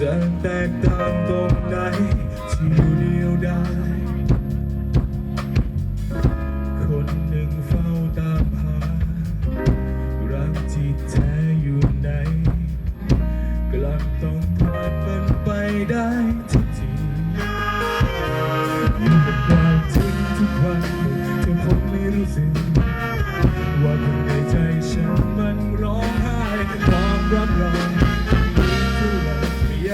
จะแตกต่างตรงไหนที่อยู่เดียวได้ คนหนึ่งเฝ้าตามหา รักที่แท้อยู่ไหนกลับต้องพลาดมันไปได้ทุกทีอยู่กับเราทิ้งทุกวันเธอคงไม่รู้สึกว่าคนในใจฉันมันร้องไห้ความรับรอ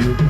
you.